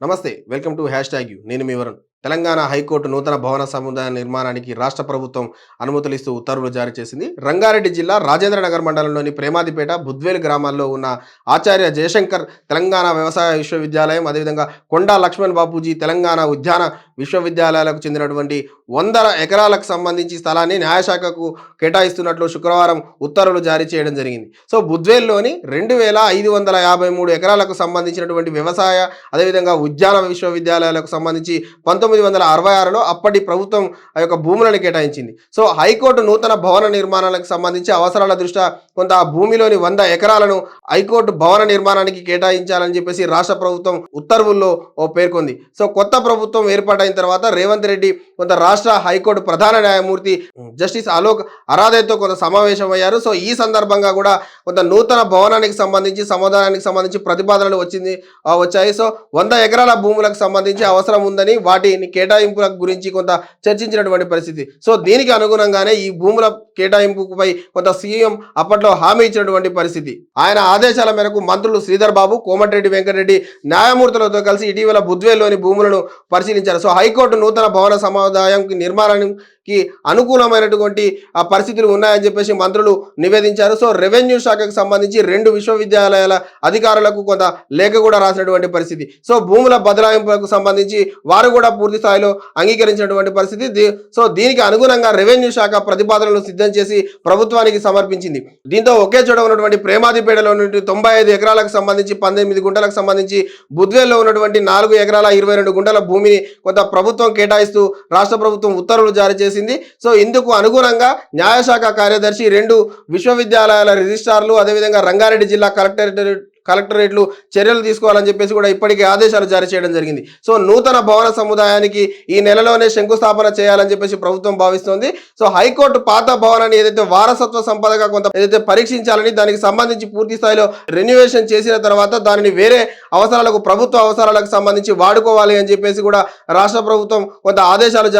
నమస్తే welcome to hash tag you. నేను మీ వరుణ్. తెలంగాణ హైకోర్టు నూతన భవన సముదాయ నిర్మాణానికి రాష్ట్ర ప్రభుత్వం అనుమతులు ఇస్తూ ఉత్తర్వులు జారీ చేసింది. రంగారెడ్డి జిల్లా రాజేంద్ర నగర్ మండలంలోని ప్రేమాదిపేట బుద్వేలు గ్రామాల్లో ఉన్న ఆచార్య జయశంకర్ తెలంగాణ వ్యవసాయ విశ్వవిద్యాలయం అదేవిధంగా కొండా లక్ష్మణ్ బాపూజీ తెలంగాణ ఉద్యాన విశ్వవిద్యాలయాలకు చెందినటువంటి వందల ఎకరాలకు సంబంధించి స్థలాన్ని న్యాయశాఖకు కేటాయిస్తున్నట్లు శుక్రవారం ఉత్తర్వులు జారీ చేయడం జరిగింది. సో బుద్వేల్లోని రెండు వేల ఐదు వందల యాభై మూడు ఎకరాలకు సంబంధించినటువంటి వ్యవసాయ అదేవిధంగా ఉద్యాన విశ్వవిద్యాలయాలకు సంబంధించి పంతొమ్మిది వందల అరవై ఆరులో అప్పటి ప్రభుత్వం ఆ యొక్క భూములను కేటాయించింది. సో హైకోర్టు నూతన భవన నిర్మాణాలకు సంబంధించి అవసరాల దృష్ట్యా కొంత ఆ భూమిలోని వంద ఎకరాలను హైకోర్టు భవన నిర్మాణానికి కేటాయించాలని చెప్పేసి రాష్ట్ర ప్రభుత్వం ఉత్తర్వుల్లో ఓ పేర్కొంది. సో కొత్త ప్రభుత్వం ఏర్పాటైన తర్వాత రేవంత్ రెడ్డి కొంత రాష్ట్ర హైకోర్టు ప్రధాన న్యాయమూర్తి జస్టిస్ అలోక్ అరాదేతో కొంత సమావేశం అయ్యారు సో ఈ సందర్భంగా కూడా కొంత నూతన భవనానికి సంబంధించి సమాధానానికి సంబంధించి ప్రతిపాదనలు వచ్చింది వచ్చాయి. సో వంద ఎకరాల భూములకు సంబంధించి అవసరం ఉందని వాటిని కేటాయింపుల గురించి కొంత చర్చించినటువంటి పరిస్థితి. సో దీనికి అనుగుణంగానే ఈ భూముల కేటాయింపుపై కొంత సీఎం అప్పట్లో హామీ ఇచ్చినటువంటి పరిస్థితి. ఆయన ఆదేశాల మేరకు మంత్రులు శ్రీధర్ బాబు కోమటిరెడ్డి వెంకటరెడ్డి న్యాయమూర్తులతో కలిసి ఇటీవల బుద్వేల్లోని భూములను పరిశీలించారు. సో హైకోర్టు నూతన భవన నిర్మాణం కి అనుకూలమైనటువంటి ఆ పరిస్థితులు ఉన్నాయని చెప్పేసి మంత్రులు నివేదించారు. సో రెవెన్యూ శాఖకు సంబంధించి రెండు విశ్వవిద్యాలయాల అధికారులకు కొంత లేఖ కూడా రాసినటువంటి పరిస్థితి. సో భూముల బదలాయింపులకు సంబంధించి వారు కూడా పూర్తి స్థాయిలో అంగీకరించినటువంటి పరిస్థితి. సో దీనికి అనుగుణంగా రెవెన్యూ శాఖ ప్రతిపాదనలు సిద్ధం చేసి ప్రభుత్వానికి సమర్పించింది. దీంతో ఒకే చోట ఉన్నటువంటి ప్రేమాదిపేటలో ఉన్నటువంటి తొంభై ఐదు ఎకరాలకు సంబంధించి పంతొమ్మిది గుంటలకు సంబంధించి బుద్వేల్లో ఉన్నటువంటి నాలుగు ఎకరాల ఇరవై రెండు గుంటల భూమిని కొంత ప్రభుత్వం కేటాయిస్తూ రాష్ట్ర ప్రభుత్వం ఉత్తర్వులు జారీ చేసి చేసింది. సో ఇందుకు అనుగుణంగా న్యాయశాఖ కార్యదర్శి రెండు విశ్వవిద్యాలయాల రిజిస్ట్రార్లు అదేవిధంగా రంగారెడ్డి జిల్లా కలెక్టరేట్ కలెక్టరేట్లు చర్యలు తీసుకోవాలని చెప్పేసి కూడా ఇప్పటికే ఆదేశాలు జారీ చేయడం జరిగింది. సో నూతన భవన సముదాయానికి ఈ నెలలోనే శంకుస్థాపన చేయాలని చెప్పేసి ప్రభుత్వం భావిస్తోంది. సో హైకోర్టు పాత భవనాన్ని ఏదైతే వారసత్వ సంపదగా కొంత ఏదైతే పరీక్షించాలని దానికి సంబంధించి పూర్తి స్థాయిలో రెన్యువేషన్ చేసిన తర్వాత దానిని వేరే అవసరాలకు ప్రభుత్వ అవసరాలకు సంబంధించి వాడుకోవాలి అని చెప్పేసి కూడా రాష్ట్ర ప్రభుత్వం కొంత ఆదేశాలు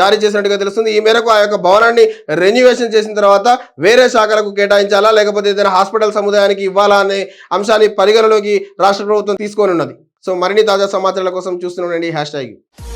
జారీ చేసినట్టుగా తెలుస్తుంది. ఈ మేరకు ఆ యొక్క భవనాన్ని రెన్యువేషన్ చేసిన తర్వాత వేరే శాఖలకు కేటాయించాలా? లేకపోతే ఏదైనా హాస్పిటల్ సముదాయానికి ఇవ్వాలా అనే అంశాన్ని పరిగణలోకి రాష్ట్ర ప్రభుత్వం తీసుకోనున్నది ఉన్నది. సో మరిన్ని తాజా సమాచారాల కోసం చూస్తూనే హ్యాష్ ట్యాగ్.